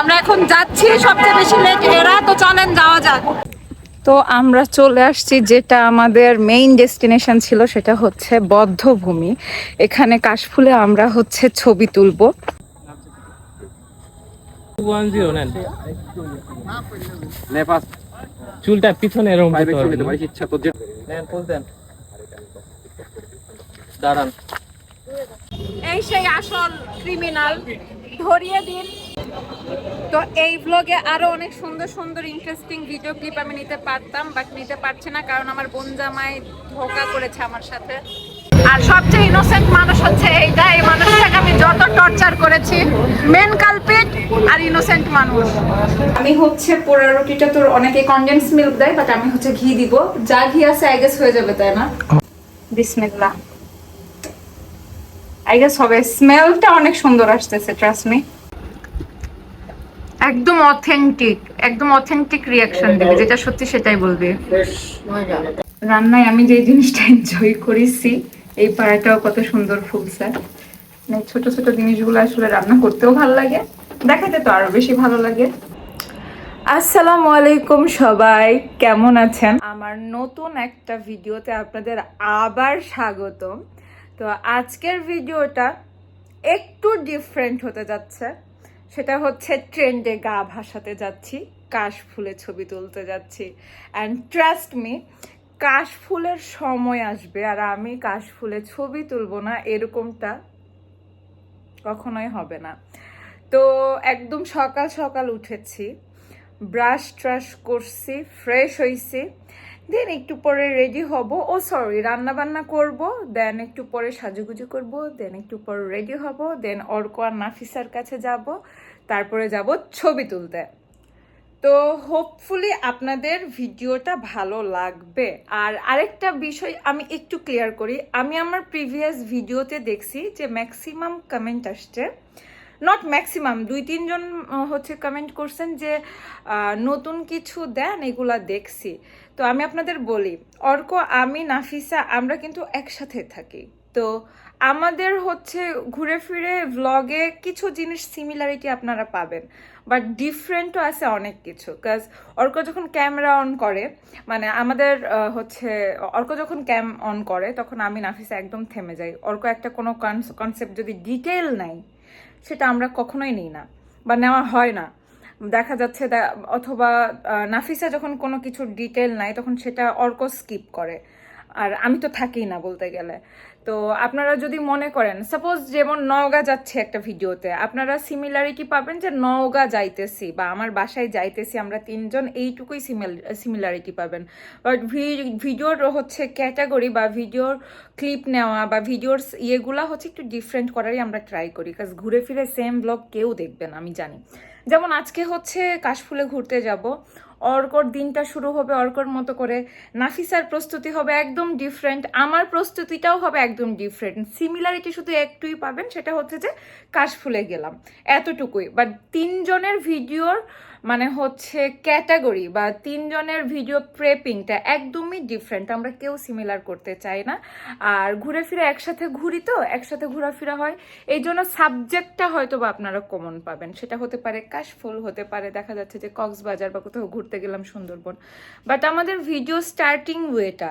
আমরা এখন যাচ্ছি সবচেয়ে বেশি লেট এরা তো চলেন যাওয়া যাক। তো আমরা চলে আসছি যেটা আমাদের মেইন ডেস্টিনেশন ছিল সেটা হচ্ছে বদ্ধভূমি। এখানে কাশফুলে আমরা হচ্ছে ছবি তুলবো। চুলটা পিছনে এরকম ইচ্ছা দাঁড়ান। এই সেই আসল ক্রিমিনাল ধরিয়ে দিন। তো এই ব্লগে আরও অনেক সুন্দর সুন্দর ইন্টারেস্টিং ভিডিও ক্লিপ আমি নিতে পারতাম বাট নিতে পারছি না কারণ আমার বোন জামাই ধোকা করেছে আমার সাথে। আর সবচেয়ে ইনোসেন্ট মানুষ হচ্ছে এইটা, এই মানুষটাকে আমি যত টর্চার করেছি মেন কালপিট আর ইনোসেন্ট মানুষ। আমি হচ্ছে পোড়া রুটিটা তোর অনেকে কনডেন্স মিল্ক দেয় বাট আমি হচ্ছে ঘি দিব। যা ঘি আছে আই গেস হয়ে যাবে, তাই না? বিসমিল্লাহ। আই গেস হবে স্মেলটা অনেক সুন্দর আসতেছে ট্রাস্ট মি একদম অথেন্টিক একদম অথেন্টিক রিয়াকশন দেবে, যেটা সত্যি সেটাই বলবে। রান্নায় আমি যে জিনিসটা এনজয় করেছি, এই পাড়াটাও কত সুন্দর ফুলছে। মানে ছোট ছোট জিনিসগুলো আসলে রান্না করতেও ভালো লাগে, দেখাতে তো আরও বেশি ভালো লাগে। আসসালামু আলাইকুম সবাই, কেমন আছেন? আমার নতুন একটা ভিডিওতে আপনাদের আবার স্বাগতম। তো আজকের ভিডিওটা একটু ডিফারেন্ট হতে যাচ্ছে। সেটা হচ্ছে ট্রেন্ডে গা ভাসাতে যাচ্ছি, কাশ ফুলে ছবি তুলতে যাচ্ছি। অ্যান্ড ট্রাস্ট মি কাশ ফুলের সময় আসবে আর আমি কাশ ফুলে ছবি তুলব না, এরকমটা কখনোই হবে না। তো একদম সকাল সকাল উঠেছি ব্রাশ ট্রাশ করছি ফ্রেশ হইছি। দেন একটু পরে রেডি হব। ও সরি রান্না বান্না করব দেন একটু পরে সাজুগুজু করব দেন একটু পরে রেডি হব দেন অর্ক আর নাফিসার কাছে যাব, তারপরে যাব ছবি তুলতে। তো হোপফুলি আপনাদের ভিডিওটা ভালো লাগবে। আর আরেকটা বিষয় আমি একটু ক্লিয়ার করি। আমি আমার প্রিভিয়াস ভিডিওতে দেখছি যে ম্যাক্সিমাম কমেন্ট আসছে। নট ম্যাক্সিমাম দুই তিনজন হচ্ছে কমেন্ট করছেন যে নতুন কিছু দেন, এগুলা দেখছি। তো আমি আপনাদের বলি, অর্ক, আমি, নাফিসা, আমরা কিন্তু একসাথে থাকি। তো আমাদের হচ্ছে ঘুরে ফিরে ভ্লগে কিছু জিনিস সিমিলারিটি আপনারা পাবেন বাট ডিফারেন্টও আছে অনেক কিছু কাজ অর্ক যখন ক্যামেরা অন করে মানে আমাদের হচ্ছে, অর্ক যখন ক্যাম অন করে, তখন আমি, নাফিসা একদম থেমে যাই। অর্ক একটা কোনো কনসেপ্ট যদি ডিটেল নাই সেটা আমরা কখনোই নিই না, বা নেওয়া হয় না। দেখা যাচ্ছে অথবা নাফিসা যখন কোনো কিছু ডিটেল নাই, তখন সেটা অর্ক স্কিপ করে। আর আমি তো থাকি না বলতে গেলে। তো আপনারা যদি মনে করেন সাপোজ যেমন নওগাঁ যাচ্ছে একটা ভিডিওতে, আপনারা সিমিলারিটি পাবেন যে নওগাঁ যাইতেছি বা আমার বাসায় যাইতেছি আমরা তিনজন, এইটুকুই সিমিলারিটি পাবেন। বাট ভিডিওর হচ্ছে ক্যাটাগরি বা ভিডিওর ক্লিপ নেওয়া বা ভিডিওর ইয়েগুলা হচ্ছে একটু ডিফারেন্ট করারই আমরা ট্রাই করি। কাজ ঘুরে ফিরে সেম ব্লগ কেউ দেখবেন আমি জানি। যেমন আজকে হচ্ছে কাশফুলে ঘুরতে যাব। অর্কর দিনটা শুরু হবে অর্কর মতো করে। নাফিসার প্রস্তুতি হবে একদম ডিফারেন্ট আমার প্রস্তুতিটাও হবে একদম ডিফারেন্ট সিমিলারিটি শুধু একটুই পাবেন, সেটা হচ্ছে যে কাশফুলে গেলাম। এতটুকুই। বাট তিনজনের ভিডিওর মানে হচ্ছে ক্যাটাগরি বা তিনজনের ভিডিও প্রেপিংটা একদমই ডিফারেন্ট আমরা কেউ সিমিলার করতে চাই না। আর ঘুরে ফিরে একসাথে ঘুরি তো, একসাথে ঘোরাফেরা হয়। এই জন্য সাবজেক্টটা হয়তো বা আপনারা কমন পাবেন। সেটা হতে পারে কাশফুল, হতে পারে দেখা যাচ্ছে যে কক্সবাজার বা কোথাও ঘুরতে গেলাম সুন্দরবন। বাট আমাদের ভিডিও স্টার্টিং ওয়েটা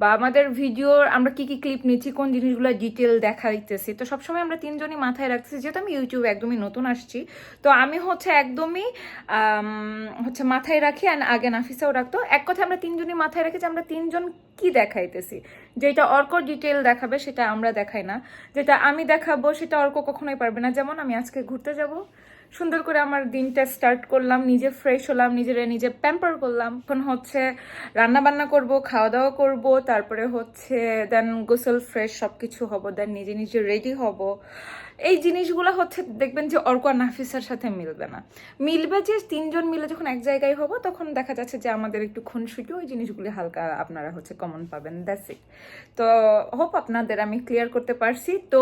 বা আমাদের ভিডিওর আমরা কি কি ক্লিপ নিচ্ছি, কোন জিনিসগুলো ডিটেল দেখাইতেছি, তো সবসময় আমরা তিনজনই মাথায় রাখতেছি। যেহেতু আমি ইউটিউবে একদমই নতুন আসছি, তো আমি হচ্ছে একদমই হচ্ছে মাথায় রাখি অ্যান্ড আগে নাফিসাও রাখতো। এক কথা আমরা তিনজনই মাথায় রাখি যে আমরা তিনজন কি দেখাইতেছি। যেটা অর্ক ডিটেল দেখাবে সেটা আমরা দেখাই না। যেটা আমি দেখাবো সেটা অর্ক কখনোই পারবে না। যেমন আমি আজকে ঘুরতে যাব সুন্দর করে আমার দিনটা স্টার্ট করলাম, নিজে ফ্রেশ হলাম, নিজেরে নিজে প্যাম্পার করলাম। এখন হচ্ছে রান্না বান্না করব খাওয়া দাওয়া করব, তারপরে হচ্ছে দেন গোসল ফ্রেশ সব কিছু হব দেন নিজে নিজে রেডি হব। এই জিনিসগুলো হচ্ছে দেখবেন যে অর্ক নাফিসার সাথে মিলবে না। মিলবে যে তিনজন মিলে যখন এক জায়গায় হব, তখন দেখা যাচ্ছে যে আমাদের একটু খুনসুটি, ওই জিনিসগুলি হালকা আপনারা হচ্ছে কমন পাবেন দ্যাটস ইট তো হোপ আপনাদের আমি ক্লিয়ার করতে পারছি। তো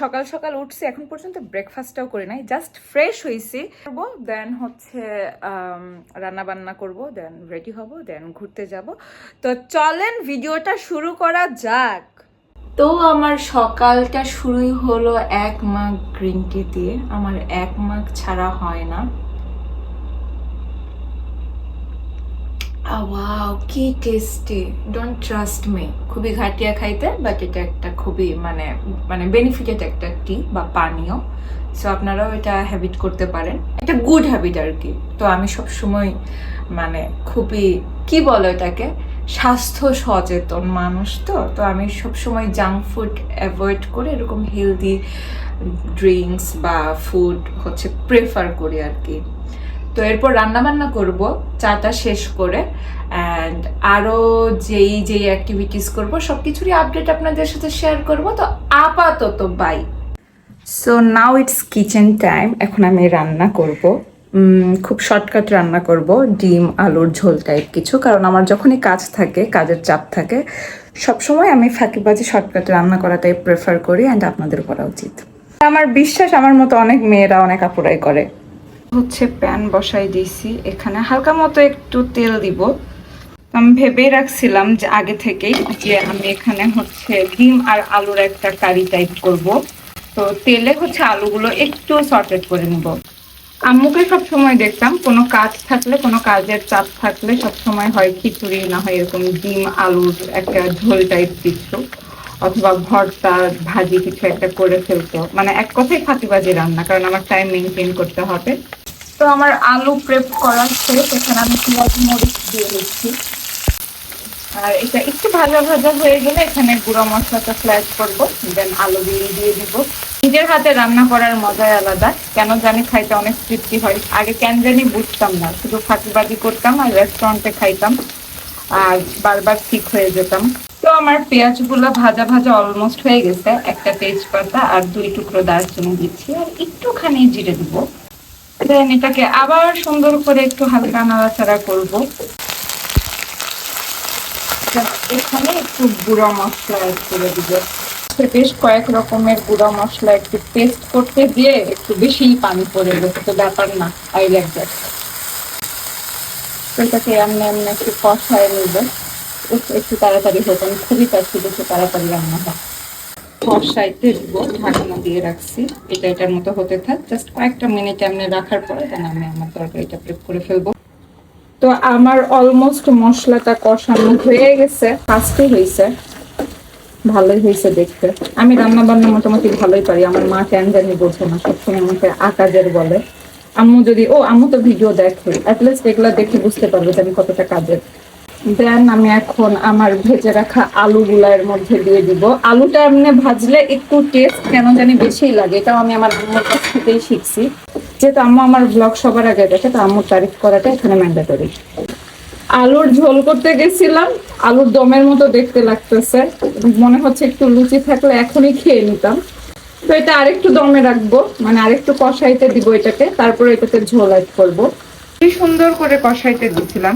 সকাল সকাল উঠছি, এখন পর্যন্ত ব্রেকফাস্টটাও করি নাই জাস্ট ফ্রেশ ফ্রেশ হয়েছি করব দেন হচ্ছে রান্না বান্না করব দেন রেডি হব দেন ঘুরতে যাব। তো চলেন ভিডিওটা শুরু করা যাক। তো আমার সকালটা শুরুই হলো এক মাগ গ্রিন টি দিয়ে। আমার এক মাগ ছাড়া হয় না। ওয়াও কি টেস্টি ডোন্ট ট্রাস্ট মি খুবই ঘাটিয়া খাইতে বাট এটা একটা খুবই মানে মানে বেনিফিটেড একটা টি বা পানীয়। সো আপনারাও এটা হ্যাবিট করতে পারেন। এটা গুড হ্যাবিট আর কি। তো আমি সব সময় মানে খুবই, কি বলে এটাকে স্বাস্থ্য সচেতন মানুষ তো। তো আমি সবসময় জাঙ্ক ফুড অ্যাভয়েড করে এরকম হেলদি ড্রিঙ্কস বা ফুড হচ্ছে প্রেফার করি আর কি। তো এরপর রান্না বান্না করব, চাটা শেষ করে। অ্যান্ড আরও যেই যেই অ্যাক্টিভিটিস করব সব কিছুরই আপডেট আপনাদের সাথে শেয়ার করব। তো আপাতত bye so now it's kitchen time এখন আমি রান্না করব। খুব শর্টকাট রান্না করব। ডিম, আলুর ঝোল টাইপ কিছু। কারণ আমার যখনই কাজ থাকে, কাজের চাপ থাকে, সবসময় আমি ফাঁকিবাজি শর্টকাট রান্না করাটাই প্রেফার করি অ্যান্ড আপনাদের করা উচিত। আমার বিশ্বাস, আমার মতো অনেক মেয়েরা, অনেক আপুরাই করে। হচ্ছে প্যান বসাই দিয়েছি এখানে। হালকা মতো একটু তেল দিব। আমি ভেবেই রাখছিলাম যে আগে থেকেই যে আমি এখানে হচ্ছে ডিম আর আলুর একটা কারি টাইপ করব। তো তেলে হচ্ছে আলুগুলো একটু সর্টেড করে নিব। আম্মুকে সবসময় দেখতাম, কোনো কাজ থাকলে, কোনো কাজের চাপ থাকলে সব সময় হয় খিচুড়ি, না হয় এরকম ডিম, আলুর একটা ঝোল টাইপ কিছু, অথবা ভর্তা, ভাজি কিছু একটা করে ফেলতো। মানে এক কথাই ফাঁকিবাজি রান্না, কারণ আমার টাইম মেনটেন করতে হবে। তো আমার আলু প্রেপ করা শেষ, এখানে আমি পেঁয়াজ, মরিচ দিয়ে দিচ্ছি। আর এটা একটু ভাজা ভাজা হয়ে গেলে এখানে গুঁড়ো মশলাটা ফ্ল্যাশ করব দেন আলু দিয়ে দিয়ে দিব। নিজের হাতে রান্না করার মজাই আলাদা। কেন জানি খাইতে অনেক তৃপ্তি হয়। আগে কেন জানি বুঝতাম না। শুধু ফাঁকিবাজি করতাম আর রেস্টুরেন্টে খাইতাম আর বারবার ঠিক হয়ে যেতাম। তো আমার পেঁয়াজগুলো ভাজা ভাজা অলমোস্ট হয়ে গেছে। একটা তেজপাতা আর দুই টুকরো দারচিনি দিচ্ছি আর একটুখানি জিরে দিব। দেন এটাকে আবার সুন্দর করে একটু হালকা নাড়াচাড়া করব। এখানে একটু গুঁড়া মশলা অ্যাড করে দিব। বেশ কয়েক রকমের গুঁড়া মশলা একটু পেস্ট করতে দিয়ে একটু বেশি পানি পড়ে গেছে, তো ব্যাপার না আই লাইক দ্যাট তো এটাকে এমনি এমনি একটু কষায় নিব। একটু- তাড়াতাড়ি হতো আমি খুবই চাচ্ছি একটু তাড়াতাড়ি রান্না হয়। কষাইতে দিব, ঢাকনা দিয়ে রাখছি, এটা এটার মতো হতে থাক। জাস্ট কয়েকটা মিনিট এমনি রাখার পরে দেন আমি আমার তরকারিটা প্রেপ করে ফেলব। তো আমার অলমোস্ট মশলাটা কষানো হয়ে গেছে ফার্স্টে হয়েছে। ভালোই হয়েছে দেখতে। আমি রান্না বান্না মোটামুটি ভালোই পারি, আমার মা কেন জানি বোঝে না, সবসময় আমাকে আকাজের বলে। আম্মু যদি, ও, আম্মু তো ভিডিও দেখে অ্যাটলিস্ট এগুলা দেখে বুঝতে পারবে যে আমি কতটা কাজের। দেন আমি এখন আমার ভেজে রাখা আলুগুলা এর মধ্যে দিয়ে দিব। আলুটা এমনি ভাজলে একটু টেস্ট কেন জানি বেশিই লাগে, এটাও আমি আমার আম্মুর কাছ থেকেই শিখছি। যেহেতু আম্মু আমার ব্লগ সবার আগে দেখে, তো আম্মুর তারিফ করাটা এখানে ম্যান্ডেটরি আলুর ঝোল করতে গেছিলাম, আলুর দমের মতো দেখতে লাগতেছে। মনে হচ্ছে একটু লুচি থাকলে এখনই খেয়ে নিতাম। তো এটা আরেকটু দমে রাখব মানে আরেকটু কষাইতে দিব এটাকে, তারপরে এটাতে ঝোল অ্যাড করব। কি সুন্দর করে কষাইতে দিছিলাম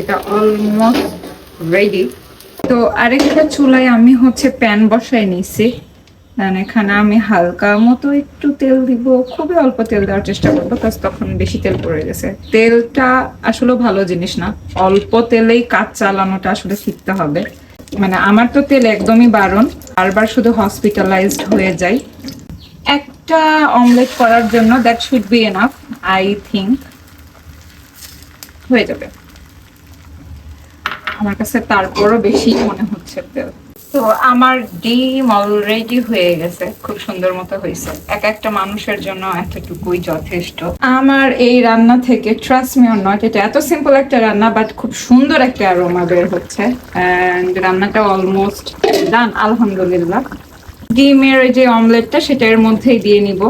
এটা অলমোস্ট রেডি তো আরেকটা চুলায় আমি হচ্ছে প্যান বসাই নিছি দেন এখানে আমি হালকা মতো একটু তেল দিব, খুবই অল্প তেল দেওয়ার চেষ্টা করব কাজ তখন বেশি তেল পড়ে গেছে। তেলটা আসলে ভালো জিনিস না, অল্প তেলেই কাজ চালানোটা আসলে শিখতে হবে। মানে আমার তো তেল একদমই বারণ, বারবার শুধু হসপিটালাইজড হয়ে যাই। একটা অমলেট করার জন্য that should be enough I think হয়ে যাবে। আমার কাছে তারপরও বেশি মনে হচ্ছে তেল। তো আমার ডিম অলরেডি হয়ে গেছে, খুব সুন্দর মতো হয়েছে। এক একটা মানুষের জন্য এতটুকুই যথেষ্ট। আমার এই রান্না থেকে ট্রাস্ট মি নট এটা এত সিম্পল একটা রান্না বাট খুব সুন্দর একটা অ্যারোমা বের হচ্ছে। এন্ড রান্নাটা অলমোস্ট ডান আলহামদুলিল্লাহ। ডিমের যে অমলেটটা সেটা এর মধ্যেই দিয়ে নিব।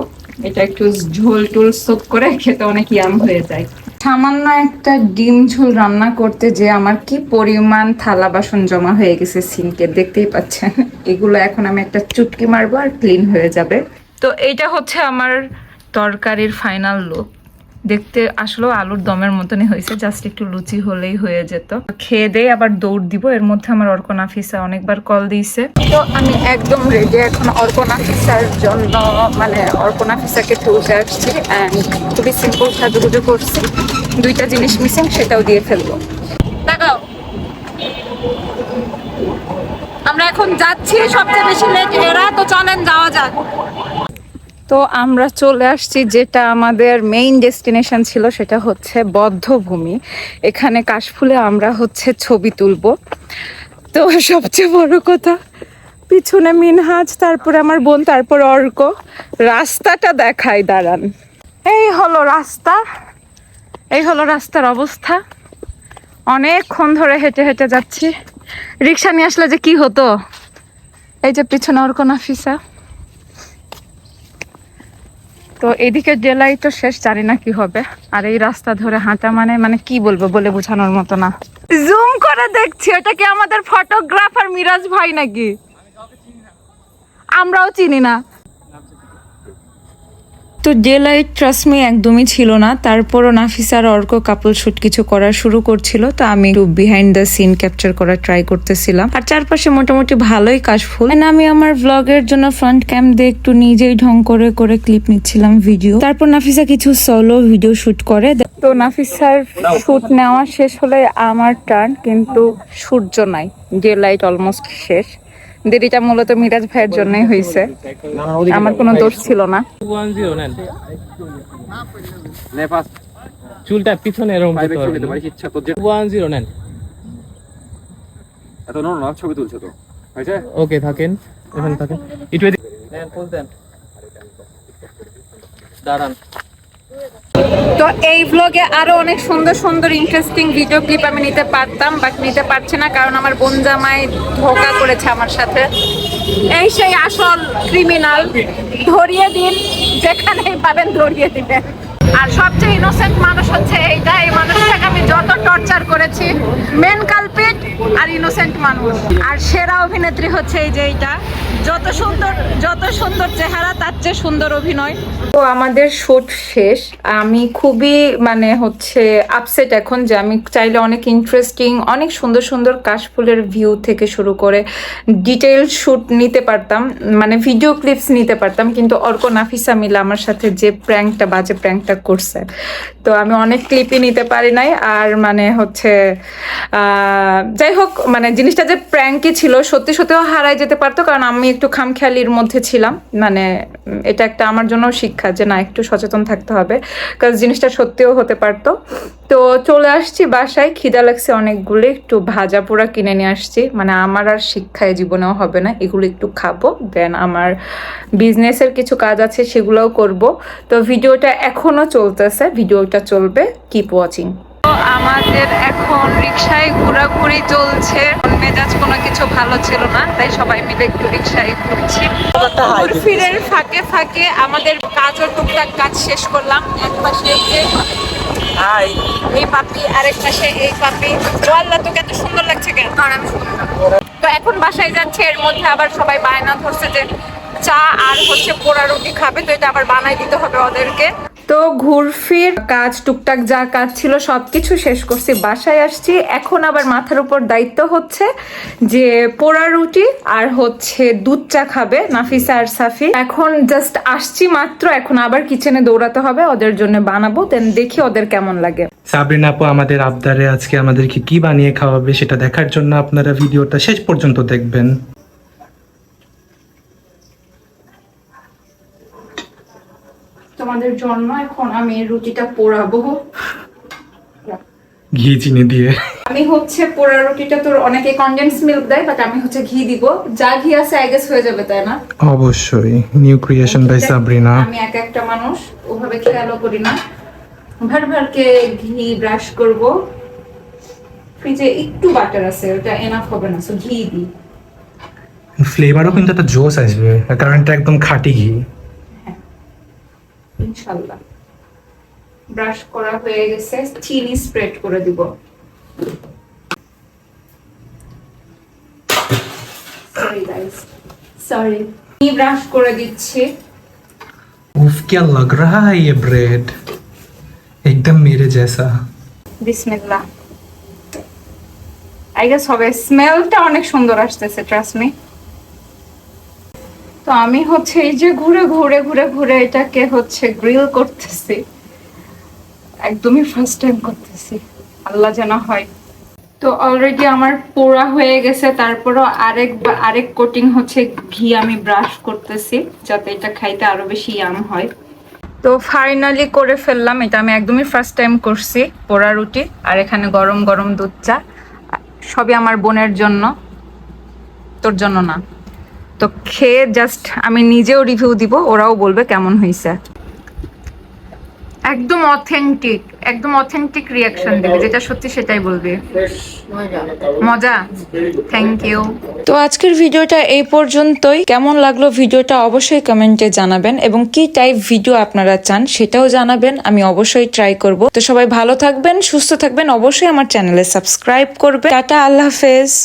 এটা একটু ঝোল টুল সোপ করে খেতে অনেক ইয়াম হয়ে যায়। সামান্য একটা ডিম ঝোল রান্না করতে যে আমার কি পরিমাণ থালা বাসন জমা হয়ে গেছে সিনকে দেখতেই পাচ্ছেন। এগুলো এখন আমি একটা চুটকি মারবো আর ক্লিন হয়ে যাবে। তো এইটা হচ্ছে আমার তরকারির ফাইনাল লুক। দেখতে আসলেও আলুর দমের মতনই হয়েছে জাস্ট একটু লুচি হলেই হয়ে যেত। খেয়ে দিয়ে আবার দৌড় দিব এর মধ্যে আমার অর্কন আফিসা অনেকবার কল দিয়েছে। তো আমি একদম রেডি এখন অর্কন আফিসার জন্য মানে অর্কন আফিসাকে তুলতে আসছি অ্যান্ড খুবই সিম্পল সাজুগুজু করছি। দুইটা জিনিস মিসিং, সেটাও দিয়ে ফেলব। দেখাও। আমরা এখন যাচ্ছি, সবচেয়ে বেশি লেট এরা, তো চলেন, যাওয়া যাক। তো আমরা চলে আসছি, যেটা আমাদের মেইন ডেস্টিনেশন ছিল, সেটা হচ্ছে বদ্ধভূমি। এখানে কাশফুলে আমরা হচ্ছে ছবি তুলব। তো সবচেয়ে বড় কথা, পিছনে মিনহাজ, তারপরে আমার বোন, তারপর অর্ক। রাস্তাটা দেখায় দাঁড়ান। এই হলো রাস্তা। এই হলো রাস্তার অবস্থা। অনেকক্ষণ ধরে হেঁটে হেঁটে যাচ্ছি। রিক্সা নিয়ে আসলে যে কি হতো? এই যে পিছনে অর্ক নাফিসা তো এদিকে জেলাই তো শেষ, জানি না কি হবে। আর এই রাস্তা ধরে হাঁটা মানে মানে কি বলব বলে বোঝানোর মতো না। জুম করে দেখছি, এটা কি আমাদের ফটোগ্রাফার মিরাজ ভাই নাকি? আমরাও চিনি না। তো ডে লাইট ট্রাস্ট মি একদমই ছিল না। তারপরও নাফিসার অর্ক কাপল শুট কিছু করা শুরু করছিল। তো আমি একটু বিহাইন্ড দ্য সিন ক্যাপচার করা ট্রাই করতেছিলাম। আর চারপাশে মোটামুটি ভালোই কাশফুল। আমি আমার ব্লগের জন্য ফ্রন্ট ক্যাম দিয়ে একটু নিজেই ঢং করে করে ক্লিপ নিচ্ছিলাম ভিডিও তারপর নাফিসা কিছু সলো ভিডিও শুট করে। তো নাফিসার শুট নেওয়া শেষ হলে আমার টার্ন কিন্তু সূর্য নাই। ডে লাইট অলমোস্ট শেষ। দেরিটা মূলত মিরাজ ভাইয়ের জন্যই হয়েছে আমার কোনো দোষ ছিল না। চুলটা পিছনে এরকম ইচ্ছা ওয়ান জিরো নেন এত নো না ছবি তুলছে তো। হয়েছে? ওকে থাকেন। এখানে থাকেন। পোজ দেন। দাঁড়ান। তো এই ব্লগে আরও অনেক সুন্দর সুন্দর ইন্টারেস্টিং ভিডিও ক্লিপ আমি নিতে পারতাম বাট নিতে পারছি না কারণ আমার বোন জামাই ধোকা করেছে আমার সাথে। এই সেই আসল ক্রিমিনাল ধরিয়ে দিন যেখানে পাবেন ধরিয়ে দিবেন। আর সবচেয়ে ইনোসেন্ট মানুষ হচ্ছে এইটা। এই মানুষটাকে আমি যত টর্চার করেছি মেন কালপিট আর ইনোসেন্ট মানুষ। আর সেরা অভিনেত্রী হচ্ছে এই যে এইটা। যত সুন্দর যত সুন্দর চেহারা, তার চেয়ে সুন্দর অভিনয়। তো আমাদের শুট শেষ। আমি খুবই মানে হচ্ছে আপসেট এখন যে আমি চাইলে অনেক ইন্টারেস্টিং অনেক সুন্দর সুন্দর কাশফুলের ভিউ থেকে শুরু করে ডিটেল শুট নিতে পারতাম মানে ভিডিও ক্লিপস নিতে পারতাম, কিন্তু অর্ক নাফিসা মিলে আমার সাথে যে প্র্যাঙ্কটা বাজে প্র্যাঙ্কটা করছে। তো আমি অনেক ক্লিপই নিতে পারি নাই আর মানে হচ্ছে যাই হোক মানে জিনিসটা যে প্র্যাঙ্কই ছিল, সত্যি সত্যিও হারাই যেতে পারতো কারণ আমি একটু খামখেয়ালির মধ্যে ছিলাম। মানে এটা একটা আমার জন্য শিক্ষা যে না, একটু সচেতন থাকতে হবে, কারণ জিনিসটা সত্যিও হতে পারতো। তো চলে আসছি বাসায়, খিদা লাগছে অনেকগুলো, একটু ভাজা পোড়া কিনে নিয়ে আসছি। মানে আমার আর শিক্ষায় জীবনেও হবে না, এগুলো একটু খাব দেন আমার বিজনেসের কিছু কাজ আছে, সেগুলোও করব। তো ভিডিওটা এখনও চলতেছে ভিডিওটা চলবে কিপ ওয়াচিং আমাদের এখন রিক্সায় ঘোরাঘুরি চলছে। মেজাজ কোনো কিছু ভালো ছিল না তাই সবাই মিলে একটু রিক্সায় ঘুরছি। ফিরের ফাঁকে ফাঁকে আমাদের কাজও টুকটাক কাজ শেষ করলাম। এক পাশে এই পাপি আরেক পাশে এই পাপি ওয়াল্লা তোকে এত সুন্দর লাগছে কেন? তো এখন বাসায় যাচ্ছে এর মধ্যে আবার সবাই বায়না ধরছে যে চা আর হচ্ছে পোড়া রুটি খাবে তো এটা আবার বানাই দিতে হবে ওদেরকে। তো ঘুরফির কাজ, টুকটাক যা কাজ ছিল সবকিছু শেষ করছি, বাসায় আসছি। এখন আবার মাথার উপর দায়িত্ব হচ্ছে যে পোড়া রুটি আর হচ্ছে দুধ চা খাবে নাফিসা আর সাফি। এখন জাস্ট আসছি মাত্র, এখন আবার কিচেনে দৌড়াতে হবে, ওদের জন্য বানাবো দেন দেখি ওদের কেমন লাগে। সাবরিন আপু, আমাদের আবদারে আজকে আমাদেরকে কি বানিয়ে খাওয়াবে সেটা দেখার জন্য আপনারা ভিডিওটা শেষ পর্যন্ত দেখবেন। তোমাদের জন্য এখন আমি রুটিটা পোড়াবো। ঘি চিনি দিয়ে। আমি হচ্ছে পোড়া রুটিটা তোর অনেকে কনডেন্স মিল্ক দেয় বাট আমি হচ্ছে ঘি দিব। যা ঘি আছে আই গেস হয়ে যাবে তাই না? অবশ্যই। নিউ ক্রিয়েশন বাই সাবরিনা আমি এক একটা মানুষ ওভাবে খেয়ালও করি না। ভার ভারকে ঘি ব্রাশ করব। ফ্রিজে একটু বাটার আছে ওটা এনাফ হবে না সো ঘি দিই। ফ্লেভারও কিন্তু একটা জোস আসবে কারণ এটা একদম খাঁটি ঘি। ইনশাল্লাহ ব্রাশ করা হয়ে গেছে চিনি স্প্রেড করে দিব সরি গাইস সরি চিনি ব্রাশ করে দিচ্ছি उफ क्या लग रहा है ये ब्रेड एकदम मेरे जैसा বিসমিল্লাহ আই গেস হবে স্মেলটা অনেক সুন্দর আসতেছে ট্রাস্ট মি তো আমি হচ্ছে এই যে ঘুরে ঘুরে ঘুরে ঘুরে এটাকে হচ্ছে গ্রিল করতেছি। একদমই ফার্স্ট টাইম করতেছি। আল্লাহ যেন হয়। তো অলরেডি আমার পোড়া হয়ে গেছে, তারপরও আরেক আরেক কোটিং হচ্ছে ঘি আমি ব্রাশ করতেছি, যাতে এটা খাইতে আরও বেশি ইয়াম হয়। তো ফাইনালি করে ফেললাম, এটা আমি একদমই ফার্স্ট টাইম করছি, পোড়া রুটি, আর এখানে গরম গরম দুধ চা, সবই আমার বোনের জন্য, তোর জন্য না। তো খেয়ে জাস্ট আমি নিজেও রিভিউ দিব, ওরাও বলবে কেমন হয়েছে একদম অথেন্টিক একদম অথেন্টিক রিয়াকশন দেবে, যেটা সত্যি সেটাই বলবে। মজা। থ্যাংক ইউ তো আজকের ভিডিওটা এই পর্যন্তই। কেমন লাগল ভিডিওটা অবশ্যই কমেন্টে জানাবেন এবং কি টাইপ ভিডিও আপনারা চান সেটাও জানাবেন, আমি অবশ্যই ট্রাই করব। তো সবাই ভালো থাকবেন, সুস্থ থাকবেন, অবশ্যই আমার চ্যানেলে সাবস্ক্রাইব করবে টাটা, আল্লাহ হাফেজ।